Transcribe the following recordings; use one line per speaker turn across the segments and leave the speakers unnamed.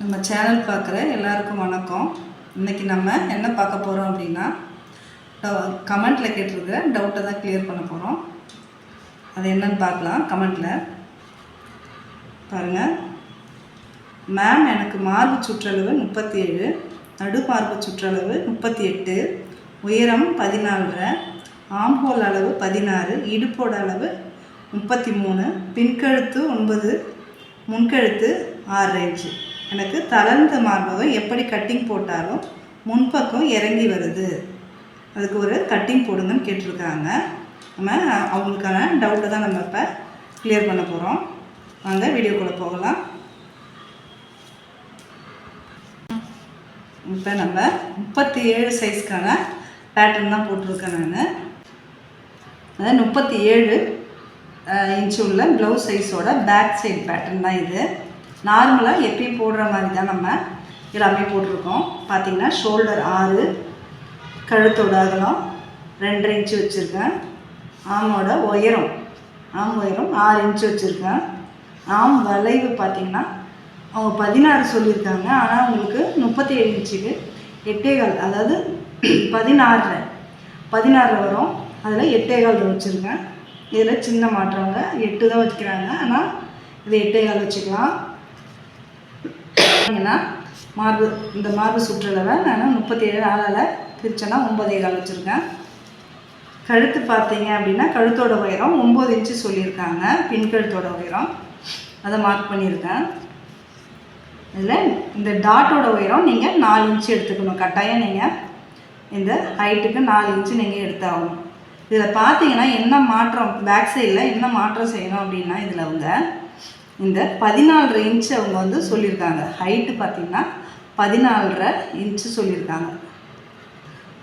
நம்ம சேனல் பார்க்குற எல்லாருக்கும் வணக்கம். இன்னைக்கு நம்ம என்ன பார்க்க போகிறோம் அப்படின்னா கமெண்ட்டில் கேட்டிருக்கிற டவுட்டை தான் கிளியர் பண்ண போகிறோம் அது என்னன்னு பார்க்கலாம் கமெண்ட்டில் பாருங்கள் மேம் எனக்கு மார்பு சுற்றளவு முப்பத்தி ஏழு நடுமார்பு சுற்றளவு முப்பத்தி எட்டு உயரம் பதினாலரை ஆம்போல் அளவு பதினாறு இடுப்போட அளவு முப்பத்தி மூணு பின்கழுத்து ஒன்பது முன்கழுத்து ஆறு இன்ச்சு எனக்கு தளர்ந்த மார்பகம் எப்படி கட்டிங் போட்டாலும் முன்பக்கம் இறங்கி வருது. அதுக்கு ஒரு கட்டிங் போடுங்கன்னு கேட்டிருக்காங்க. நம்ம அவங்களுக்கான டவுட்டை தான் நம்ம இப்போ கிளியர் பண்ண போகிறோம் வாங்க வீடியோக்குள்ளே போகலாம். இப்போ நம்ம முப்பத்தி ஏழு சைஸ்க்கான பேட்டர்ன் தான் போட்டிருக்கேன் நான். அதாவது முப்பத்தி ஏழு இன்ச்சு உள்ள ப்ளவுஸ் சைஸோட பேக் சைடு பேட்டர்ன் தான் இது. நார்மலாக எப்பயும் போடுற மாதிரி தான் நம்ம எல்லாமே போட்டிருக்கோம். பார்த்தீங்கன்னா ஷோல்டர் ஆறு கழுத்தோட அகலம் ரெண்டரை இன்ச்சு வச்சுருக்கேன். ஆமோட உயரம் ஆம் உயரம் ஆறு இன்ச்சு வச்சுருக்கேன். ஆம் வளைவு பார்த்தீங்கன்னா அவங்க பதினாறு சொல்லியிருக்காங்க. ஆனால் உங்களுக்கு முப்பத்தி ஏழு இன்ச்சுக்கு எட்டேகால் அதாவது பதினாறு பதினாறு வரும். அதில் எட்டேகால் வச்சுருக்கேன். இதில் சின்ன மாற்றவங்க எட்டு தான் வச்சுக்கிறாங்க. ஆனால் இது எட்டேகால் வச்சுக்கலாம். பார்த்தீங்கன்னா மார்பு இந்த மார்பு சுற்றளவை நான் முப்பத்தி ஏழு ஆளால் பிரிச்சேன்னா ஒம்பதே கால் வச்சுருக்கேன். கழுத்து பார்த்தீங்க அப்படின்னா கழுத்தோட உயரம் ஒம்பது இன்ச்சு சொல்லியிருக்காங்க. பின் கழுத்தோட உயரம். அதை மார்க் பண்ணியிருக்கேன். இதில் இந்த டாட்டோட உயரம் நீங்கள் நாலு இன்ச்சு எடுத்துக்கணும். கட்டாயம் நீங்கள் இந்த ஹைட்டுக்கு நாலு இன்ச்சு நீங்கள் எடுத்தாகணும். இதில் பார்த்தீங்கன்னா என்ன மாற்றம் பேக் சைடில் என்ன மாற்றம் செய்யணும் அப்படின்னா இதில் வந்து இந்த பதினாலரை இன்ச்சு அவங்க வந்து சொல்லியிருக்காங்க. ஹைட்டு பார்த்தீங்கன்னா பதினாலரை இன்ச்சு சொல்லியிருக்காங்க.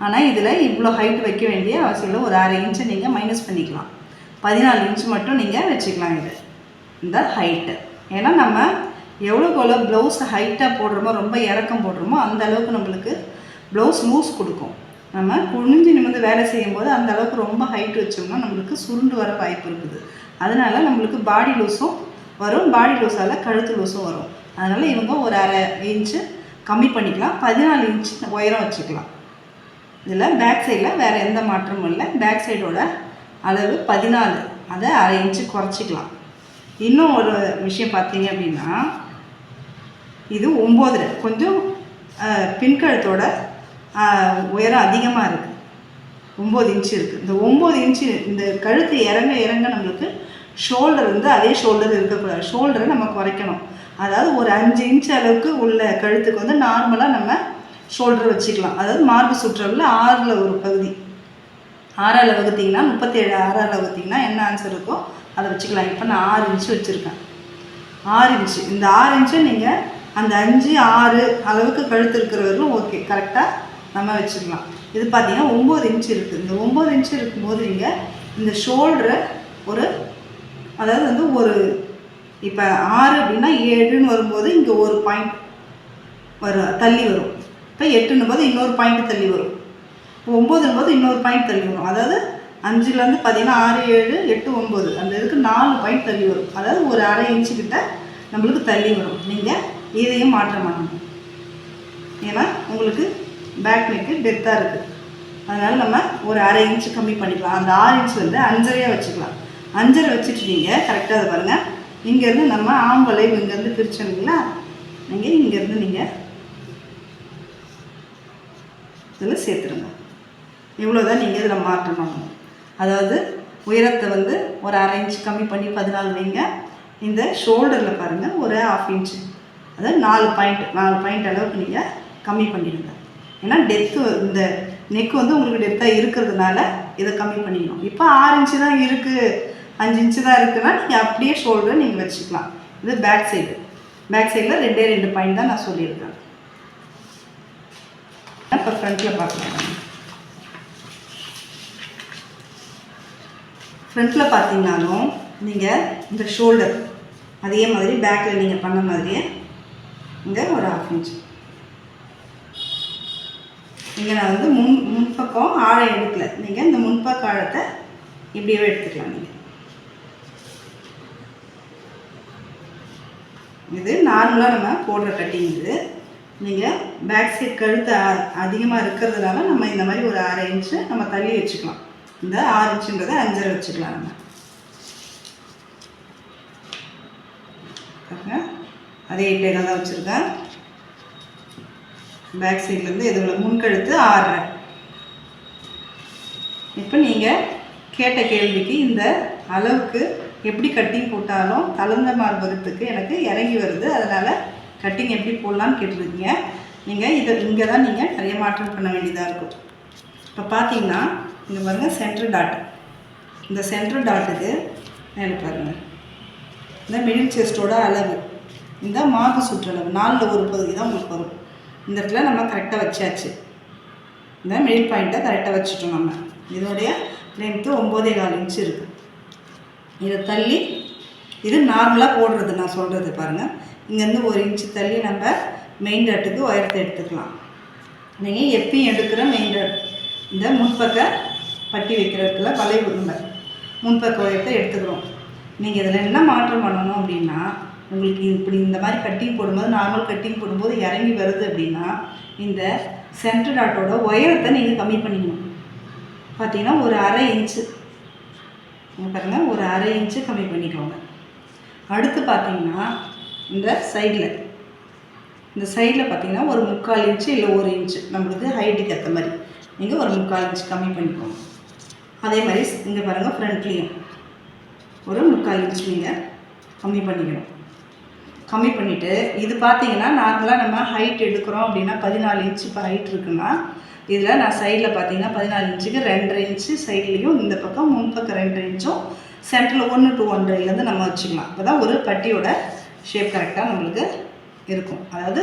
ஆனால் இதில் இவ்வளோ ஹைட் வைக்க வேண்டிய அவசியம் இல்லை. ஒரு அரை இன்ச்சு நீங்கள் மைனஸ் பண்ணிக்கலாம். பதினாலு இன்ச்சு மட்டும் நீங்கள் வச்சுக்கலாம் இது. இந்த ஹைட்டு ஏன்னா நம்ம எவ்வளோக்கு எவ்வளோ ப்ளவுஸ் ஹைட்டாக போடுறோமோ ரொம்ப இறக்கம் போடுறோமோ அந்த அளவுக்கு நம்மளுக்கு ப்ளவுஸ் லூஸ் கொடுக்கும். நம்ம குனிஞ்சு நிமிர்ந்து வேலை செய்யும்போது அந்த அளவுக்கு ரொம்ப ஹைட் வச்சோம்னா நம்மளுக்கு சுருண்டு வர வாய்ப்பு இருக்குது. அதனால் நம்மளுக்கு பாடி லூஸும் வரும். பாடி லூஸால் கழுத்து லூஸும் வரும். அதனால் இவங்க ஒரு அரை இன்ச்சு கம்மி பண்ணிக்கலாம். பதினாலு இன்ச் உயரம் வச்சுக்கலாம். இதில் பேக் சைடில் வேறு எந்த மாற்றமும் இல்லை. பேக் சைடோட அளவு பதினாலு. அதை அரை இன்ச்சு குறைச்சிக்கலாம். இன்னும் ஒரு விஷயம் பார்த்தீங்க அப்படின்னா இது ஒம்போதரை கொஞ்சம் பின்கழுத்தோட உயரம் அதிகமாக இருக்குது ஒம்பது இன்ச்சு இருக்குது இந்த ஒம்பது இன்ச்சு இந்த கழுத்து இறங்க இறங்க நம்மளுக்கு ஷோல்டர் வந்து அதே ஷோல்டர் இருக்கக்கூடாது. ஷோல்டரை நம்ம குறைக்கணும். அதாவது ஒரு அஞ்சு இன்ச் அளவுக்கு உள்ள கழுத்துக்கு வந்து நார்மலாக நம்ம ஷோல்டர் வச்சுக்கலாம். அதாவது மார்பு சுற்றவில் ஆறில் ஒரு பகுதி. ஆறால் வகுத்தீங்கன்னா முப்பத்தேழு ஆறால் வகுத்தீங்கன்னா என்ன ஆன்சர் இருக்கோ அதை வச்சுக்கலாம். இப்போ நான் ஆறு இன்ச்சு வச்சுருக்கேன். ஆறு இன்ச்சு இந்த ஆறு இன்ச்சு நீங்கள் அந்த அஞ்சு ஆறு அளவுக்கு கழுத்து இருக்கிறவர்களும் ஓகே கரெக்டாக நம்ம வச்சுக்கலாம். இது பார்த்தீங்கன்னா ஒம்பது இன்ச்சு இருக்குது இந்த ஒம்பது இன்ச்சு இருக்கும்போது நீங்கள் இந்த ஷோல்டரை ஒரு அதாவது வந்து ஒரு இப்போ ஆறு அப்படின்னா ஏழுன்னு வரும்போது இங்கே ஒரு பாயிண்ட் வரும் தள்ளி வரும். இப்போ எட்டுன்னும் போது இன்னொரு பாயிண்ட் தள்ளி வரும். ஒம்போதுன்னு போது இன்னொரு பாயிண்ட் தள்ளி வரும். அதாவது அஞ்சுலேருந்து பார்த்தீங்கன்னா ஆறு ஏழு எட்டு ஒம்பது அந்த இதுக்கு நாலு பாயிண்ட் தள்ளி வரும். அதாவது ஒரு அரை இன்ச்சு கிட்ட நம்மளுக்கு தள்ளி வரும். நீங்கள் இதையும் மாற்றம் பண்ணணும் ஏன்னா உங்களுக்கு பேக் நெக்கு டெத்தாக இருக்குது அதனால் நம்ம ஒரு அரை இன்ச்சு கம்மி பண்ணிக்கலாம். அந்த ஆறு இன்ச் வந்து அஞ்சரையாக வச்சுக்கலாம். அஞ்சரை வச்சுட்டு நீங்கள் கரெக்டாக அதை பாருங்கள் இங்கேருந்து நம்ம ஆம்பளை இங்கேருந்து பிரிச்சோங்களா நீங்கள் இங்கேருந்து நீங்கள் இதில் சேர்த்துருங்க இவ்வளோ தான் நீங்கள் இதில் மாற்றணும். அதாவது உயரத்தை வந்து ஒரு அரை இன்ச் கம்மி பண்ணி பதினாலு வைங்க. இந்த ஷோல்டரில் பாருங்கள் ஒரு ஆஃப் இன்ச்சு அதாவது நாலு பாயிண்ட் நாலு பாயிண்ட் அளவுக்கு நீங்கள் கம்மி பண்ணிடுங்க. ஏன்னா டெத்து இந்த நெக் வந்து உங்களுக்கு டெத்தாக இருக்கிறதுனால இதை கம்மி பண்ணிக்கணும் இப்போ ஆறு இன்ச்சு தான் இருக்குது அஞ்சு இன்ச்சு தான் இருக்குன்னா நீங்கள் அப்படியே ஷோல்டரை நீங்கள் வச்சுக்கலாம். இது பேக் சைடு பேக் சைடில் ரெண்டே ரெண்டு பாயிண்ட் தான் நான் சொல்லியிருக்கேன். இப்போ ஃப்ரண்ட்டில் பார்க்கலாம் ஃப்ரண்ட்டில் பார்த்தீங்கனாலும் நீங்கள் இந்த ஷோல்டர் அதே மாதிரி பேக்கில் நீங்கள் பண்ண மாதிரியே இங்கே ஒரு ஹாஃப் இன்ச் இங்கே நான் வந்து முன் முன்பக்கம் ஆழம் எடுக்கல. நீங்கள் இந்த முன்பக்க ஆழத்தை இப்படியே எடுத்துக்கலாம் நீங்கள் இது நார்மலாக நம்ம போடுற கட்டிங் இது. நீங்கள் பேக் சைட் கழுத்து அ- அதிகமாக இருக்கிறதுனால நம்ம இந்த மாதிரி ஒரு அரை இன்ச்சு நம்ம தள்ளி வச்சுக்கலாம். இந்த ஆறு இன்ச்சுன்றதை அஞ்சரை வச்சுக்கலாம் நம்ம. அதே எட்டே தான் வச்சுருக்கேன். பேக் சைட்லேருந்து இதோட முன்கழுத்து ஆறரை. இப்போ நீங்கள் கேட்ட கேள்விக்கு இந்த அளவுக்கு எப்படி கட்டிங் போட்டாலும் தளர்ந்த மார்பகத்துக்கு எனக்கு இறங்கி வருது. அதனால் கட்டிங் எப்படி போடலான்னு கேட்டிருக்கீங்க. நீங்கள் இதை இங்கே தான் நீங்கள் நிறைய மாற்றம் பண்ண வேண்டியதாக இருக்கும். இப்போ பார்த்தீங்கன்னா இங்கே பாருங்கள் சென்ட்ரு டாட் இந்த சென்ட்ரு டாட்டுக்கு மேலே பாருங்கள் இந்த மிடில் செஸ்டோட அளவு. இந்த மார்பு சுற்றளவு நாலில் ஒரு பகுதி தான் உங்களுக்கு வரும். இந்த இடத்துல நம்ம கரெக்டாக வச்சாச்சு. இந்த மிடில் பாயிண்ட்டை கரெக்டாக வச்சுட்டோம் நம்ம. இதோடைய லென்த்து ஒம்போதே கால் இன்ச்சு இருக்குது இதை தள்ளி இது நார்மலாக போடுறது நான் சொல்கிறது பாருங்கள் இங்கேருந்து ஒரு இன்ச்சு தள்ளி நம்ம மெயின் டாட்டுக்கு உயரத்தை எடுத்துக்கலாம். நீங்கள் எப்பயும் எடுக்கிற மெயின் டாட் இந்த முன்பக்க பட்டி வைக்கிறதுல இடத்துல வளைவு முன்பக்க உயரத்தை எடுத்துக்கிறோம். நீங்கள் இதில் என்ன மாற்றம் பண்ணணும் அப்படின்னா உங்களுக்கு இப்படி இந்த மாதிரி கட்டிங் போடும்போது நார்மல் கட்டிங் போடும்போது இறங்கி வருது அப்படின்னா இந்த சென்டர் டாட்டோட உயரத்தை நீங்கள் கம்மி பண்ணிக்கணும். பார்த்தீங்கன்னா ஒரு அரை இன்ச்சு பாருங்கள் ஒரு அரை இன்ச்சு கம்மி பண்ணிக்கோங்க. அடுத்து பார்த்தீங்கன்னா இந்த சைடில் இந்த சைடில் பார்த்தீங்கன்னா ஒரு முக்கால் இன்ச்சு இல்லை ஒரு இன்ச்சு நம்மளுக்கு ஹைட்டுக்கு ஏற்ற மாதிரி. நீங்கள் ஒரு முக்கால் இன்ச்சு கம்மி பண்ணிக்கோங்க. அதே மாதிரி இங்கே பாருங்கள் ஃப்ரண்ட்லேயும் ஒரு முக்கால் இன்ச் நீங்கள் கம்மி பண்ணிக்கணும். கம்மி பண்ணிவிட்டு இது பார்த்தீங்கன்னா நார்மலாக நம்ம ஹைட் எடுக்கிறோம் அப்படின்னா பதினாலு இன்ச்சு இப்போ ஹைட் இருக்குன்னா இதில் நான் சைடில் பார்த்தீங்கன்னா பதினாலு இன்ச்சுக்கு ரெண்டரை இன்ச்சு சைட்லேயும் இந்த பக்கம் முன் பக்கம் ரெண்டரை இன்ச்சும் சென்டரில் ஒன்று டூ ஒன்றரைலேருந்து நம்ம வச்சுக்கலாம். அப்போ தான் ஒரு பட்டியோட ஷேப் கரெக்டாக நம்மளுக்கு இருக்கும். அதாவது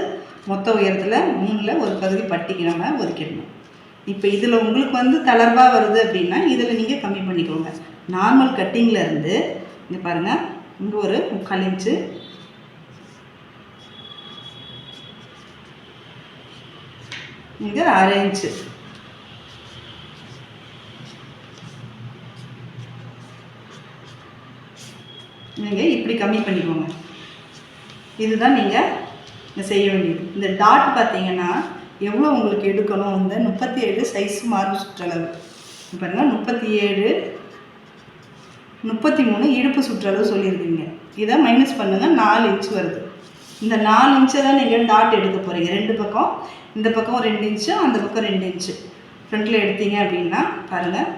மொத்த உயரத்தில் மூணில் ஒரு பகுதி பட்டிக்கு நம்ம ஒதுக்கிடணும். இப்போ இதில் உங்களுக்கு வந்து தளர்வாக வருது அப்படின்னா இதில் நீங்கள் கம்மி பண்ணிக்கோங்க. நார்மல் கட்டிங்கில் இருந்து இங்கே பாருங்கள் இங்கே ஒரு முக்கால் இன்ச்சு இங்கே அரை இன்ச்சு. நீங்கள் இப்படி கம்மி பண்ணிக்கோங்க. இதுதான் நீங்கள் செய்ய வேண்டியது. இந்த டாட் பார்த்தீங்கன்னா எவ்வளோ உங்களுக்கு எடுக்கணும்? இந்த முப்பத்தி ஏழு சைஸ் மார்பு சுற்றளவு. இப்ப பாருங்க முப்பத்தி ஏழு முப்பத்தி மூணு இடுப்பு சுற்றளவு சொல்லியிருக்கீங்க. இதை மைனஸ் பண்ணுங்கள் நாலு இன்ச் வருது. இந்த நாலு இன்ச்சை தான் நீங்கள் டாட் எடுக்க போகிறீங்க ரெண்டு பக்கம் இந்த பக்கம் ரெண்டு இன்ச்சு அந்த பக்கம் ரெண்டு இன்ச்சு. ஃப்ரண்ட்டில் எடுத்தீங்க அப்படின்னா பாருங்கள்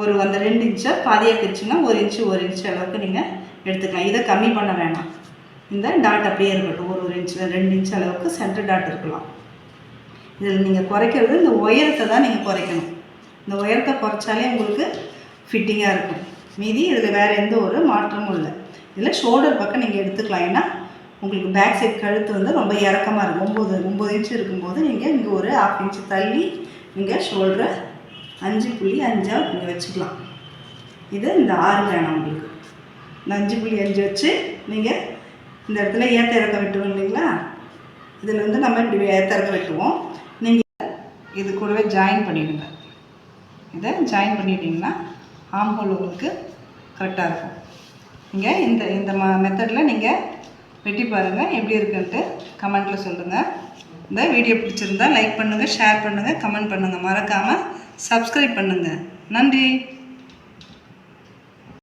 ஒரு அந்த ரெண்டு இன்ச்சை பாதியாக பிரிச்சுன்னா ஒரு இன்ச்சு ஒரு இன்ச்சு அளவுக்கு நீங்கள் எடுத்துக்கலாம். இதை கம்மி பண்ண வேணாம். இந்த டாட் அப்படியே இருக்கட்டும். ஒரு ஒரு இன்ச்சில் ரெண்டு இன்ச்சு அளவுக்கு சென்டர் டாட் இருக்கலாம். இதில் நீங்கள் குறைக்கிறது இந்த உயரத்தை தான் நீங்கள் குறைக்கணும். இந்த உயரத்தை குறைச்சாலே உங்களுக்கு ஃபிட்டிங்காக இருக்கும். மீதி இதில் வேறு எந்த ஒரு மாற்றமும் இல்லை. இதில் ஷோல்டர் பக்கம் நீங்கள் எடுத்துக்கலாம். ஏன்னா உங்களுக்கு பேக் சைட் கழுத்து வந்து ரொம்ப இறக்கமாக இருக்கும். ஒம்பது ஒம்பது இன்ச்சு இருக்கும்போது நீங்கள் இங்கே ஒரு ஆஃப் இன்ச்சு தள்ளி நீங்கள் ஷோல்டரை அஞ்சு புள்ளி அஞ்சாக நீங்கள் வச்சுக்கலாம். இது இந்த ஆறு வேணாம் உங்களுக்கு. இந்த அஞ்சு புள்ளி அஞ்சு வச்சு நீங்கள் இந்த இடத்துல ஏற்ற இறக்க வெட்டுவோம் இல்லைங்களா? இதில் வந்து நம்ம இப்படி ஏற்ற இறக்க வெட்டுவோம். நீங்கள் இது கூடவே ஜாயின் பண்ணிவிடுங்க இதை ஜாயின் பண்ணிட்டீங்கன்னா ஆம்போல் உங்களுக்கு கரெக்டாக இருக்கும். நீங்கள் இந்த இந்த ம மெத்தடில் நீங்கள் வெட்டி பாருங்கள் எப்படி இருக்குன்ட்டு கமெண்ட்டில் சொல்லுங்கள் இந்த வீடியோ பிடிச்சிருந்தா லைக் பண்ணுங்கள் ஷேர் பண்ணுங்கள் கமெண்ட் பண்ணுங்கள் மறக்காமல் சப்ஸ்கிரைப் பண்ணுங்கள் நன்றி.